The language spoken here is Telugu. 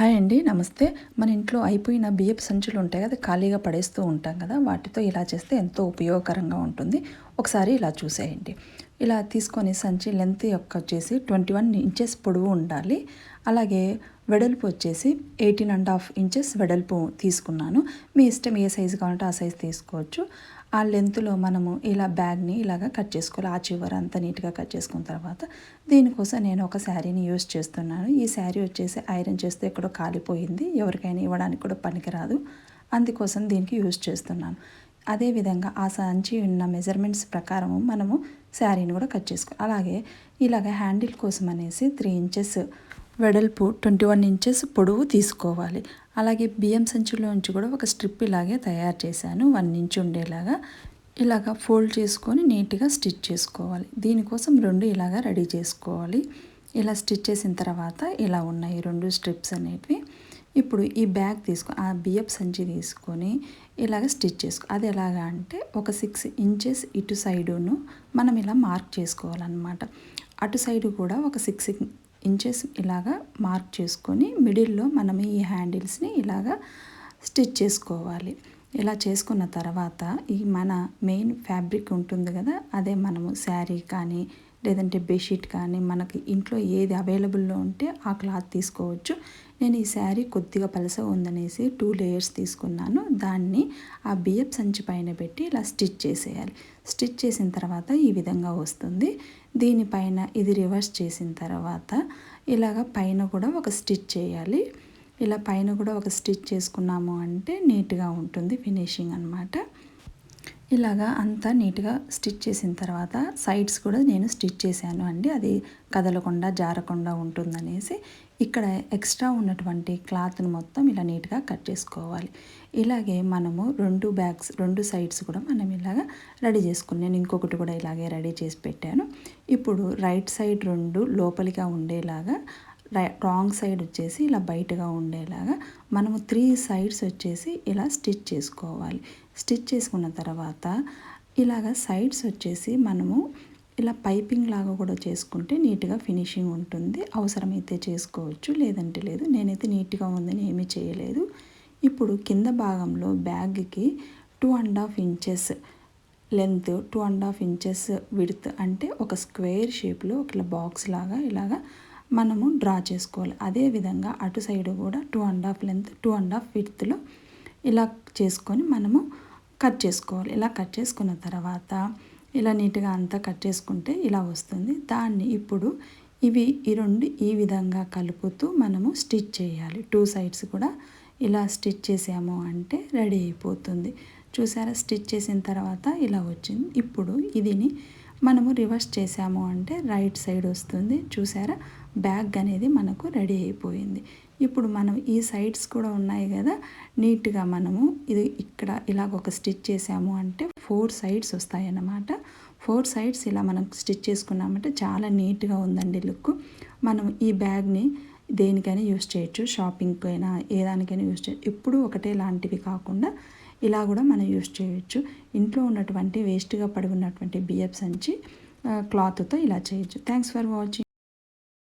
హాయ్ అండి నమస్తే. మన ఇంట్లో అయిపోయిన బియ్యపు సంచులు ఉంటాయి కదా ఖాళీగా పడేస్తూ ఉంటాం కదా వాటితో ఇలా చేస్తే ఎంతో ఉపయోగకరంగా ఉంటుంది. ఒకసారి ఇలా చూసేయండి. ఇలా తీసుకొని సంచి లెంత్ యొక్క వచ్చేసి ట్వంటీ వన్ ఇంచెస్ పొడవు ఉండాలి. అలాగే వెడల్పు వచ్చేసి ఎయిటీన్ అండ్ హాఫ్ ఇంచెస్ వెడల్పు తీసుకున్నాను. మీ ఇష్టం ఏ సైజు కావాలంటే ఆ సైజు తీసుకోవచ్చు. ఆ లెంత్లో మనము ఇలా బ్యాగ్ని ఇలాగ కట్ చేసుకోవాలి. ఆ చివర అంతా నీట్గా కట్ చేసుకున్న తర్వాత దీనికోసం నేను ఒక శారీని యూస్ చేస్తున్నాను. ఈ శారీ వచ్చేసి ఐరన్ చేస్తే ఎక్కడో కాలిపోయింది. ఎవరికైనా ఇవ్వడానికి కూడా పనికిరాదు. అందుకోసం దీనికి యూస్ చేస్తున్నాను. అదేవిధంగా ఆ సంచి ఉన్న మెజర్మెంట్స్ ప్రకారము మనము శారీని కూడా కట్ చేసుకో అలాగే ఇలాగ హ్యాండిల్ కోసం అనేసి త్రీ ఇంచెస్ వెడల్పు ట్వంటీ వన్ ఇంచెస్ పొడవు తీసుకోవాలి. అలాగే బియ్యం సంచిలోంచి కూడా ఒక స్ట్రిప్ ఇలాగే తయారు చేశాను. వన్ ఇంచ్ ఉండేలాగా ఇలాగ ఫోల్డ్ చేసుకొని నీట్గా స్టిచ్ చేసుకోవాలి. దీనికోసం రెండు ఇలాగా రెడీ చేసుకోవాలి. ఇలా స్టిచ్ చేసిన తర్వాత ఇలా ఉన్నాయి రెండు స్ట్రిప్స్ అనేవి ఇప్పుడు ఈ బ్యాగ్ తీసుకొని ఆ బియ్యపు సంచి తీసుకొని ఇలాగ స్టిచ్ చేసుకో. అది ఎలాగా అంటే ఒక సిక్స్ ఇంచెస్ ఇటు సైడును మనం ఇలా మార్క్ చేసుకోవాలన్నమాట. అటు సైడు కూడా ఒక సిక్స్ ఇంచెస్ ఇలాగా మార్క్ చేసుకొని మిడిల్లో మనం ఈ హ్యాండిల్స్ని ఇలాగా స్టిచ్ చేసుకోవాలి. ఇలా చేసుకున్న తర్వాత ఈ మన మెయిన్ ఫ్యాబ్రిక్ ఉంటుంది కదా అదే మనము శారీ కానీ లేదంటే బెడ్షీట్ కానీ మనకి ఇంట్లో ఏది అవైలబుల్లో ఉంటే ఆ క్లాత్ తీసుకోవచ్చు. నేను ఈ శారీ కొద్దిగా పలస ఉందనేసి టూ లేయర్స్ తీసుకున్నాను. దాన్ని ఆ బియ్యం సంచి పైన పెట్టి ఇలా స్టిచ్ చేసేయాలి. స్టిచ్ చేసిన తర్వాత ఈ విధంగా వస్తుంది. దీనిపైన ఇది రివర్స్ చేసిన తర్వాత ఇలాగ పైన కూడా ఒక స్టిచ్ చేయాలి. ఇలా పైన కూడా ఒక స్టిచ్ చేసుకున్నాము అంటే నీట్గా ఉంటుంది ఫినిషింగ్ అనమాట ఇలాగా అంతా నీట్గా స్టిచ్ చేసిన తర్వాత సైడ్స్ కూడా నేను స్టిచ్ చేశాను అండి. అది కదలకుండా జారకుండా ఉంటుందనేసి ఇక్కడ ఎక్స్ట్రా ఉన్నటువంటి క్లాత్ని మొత్తం ఇలా నీట్గా కట్ చేసుకోవాలి. ఇలాగే మనము రెండు బ్యాగ్స్ రెండు సైడ్స్ కూడా మనం ఇలాగా రెడీ చేసుకుని నేను ఇంకొకటి కూడా ఇలాగే రెడీ చేసి పెట్టాను. ఇప్పుడు రైట్ సైడ్ రెండు లోపలిగా ఉండేలాగా రాంగ్ సైడ్ వచ్చేసి ఇలా బయటగా ఉండేలాగా మనము త్రీ సైడ్స్ వచ్చేసి ఇలా స్టిచ్ చేసుకోవాలి. స్టిచ్ చేసుకున్న తర్వాత ఇలాగ సైడ్స్ వచ్చేసి మనము ఇలా పైపింగ్ లాగా కూడా చేసుకుంటే నీట్గా ఫినిషింగ్ ఉంటుంది. అవసరమైతే చేసుకోవచ్చు లేదంటే లేదు. నేనైతే నీట్గా ఉందని ఏమీ చేయలేదు. ఇప్పుడు కింద భాగంలో బ్యాగ్కి two and half inches length two and half inches width అంటే ఒక స్క్వేర్ షేప్లో ఒక బాక్స్ లాగా ఇలాగా మనము డ్రా చేసుకోవాలి. అదేవిధంగా అటు సైడ్ కూడా two and half length two and half విడ్త్లో ఇలా చేసుకొని మనము కట్ చేసుకోవాలి. ఇలా కట్ చేసుకున్న తర్వాత ఇలా నీట్గా అంతా కట్ చేసుకుంటే ఇలా వస్తుంది. దాన్ని ఇప్పుడు ఇవి ఈ రెండు ఈ విధంగా కలుపుతూ మనము స్టిచ్ చేయాలి. టూ సైడ్స్ కూడా ఇలా స్టిచ్ చేసాము అంటే రెడీ అయిపోతుంది. చూసారా? స్టిచ్ చేసిన తర్వాత ఇలా వచ్చింది. ఇప్పుడు ఇదిని మనము రివర్స్ చేసాము అంటే రైట్ సైడ్ వస్తుంది. చూసారా? బ్యాగ్ అనేది మనకు రెడీ అయిపోయింది. ఇప్పుడు మనం ఈ సైడ్స్ కూడా ఉన్నాయి కదా? నీట్గా మనము ఇది ఇక్కడ ఇలాగ ఒక స్టిచ్ చేసాము అంటే ఫోర్ సైడ్స్ వస్తాయన్నమాట. ఫోర్ సైడ్స్ ఇలా మనం స్టిచ్ చేసుకున్నామంటే చాలా నీట్గా ఉందండి లుక్. మనం ఈ బ్యాగ్ని దేనికైనా యూస్ చేయొచ్చు. షాపింగ్కి అయినా ఏ దానికైనా యూస్ చేయొచ్చు ఎప్పుడూ ఒకటే లాంటివి కాకుండా ఇలా కూడా మనం యూస్ చేయొచ్చు. ఇంట్లో ఉన్నటువంటి వేస్ట్గా పడి ఉన్నటువంటి బియ్యపు సంచి క్లాత్తో ఇలా చేయొచ్చు. Thanks for watching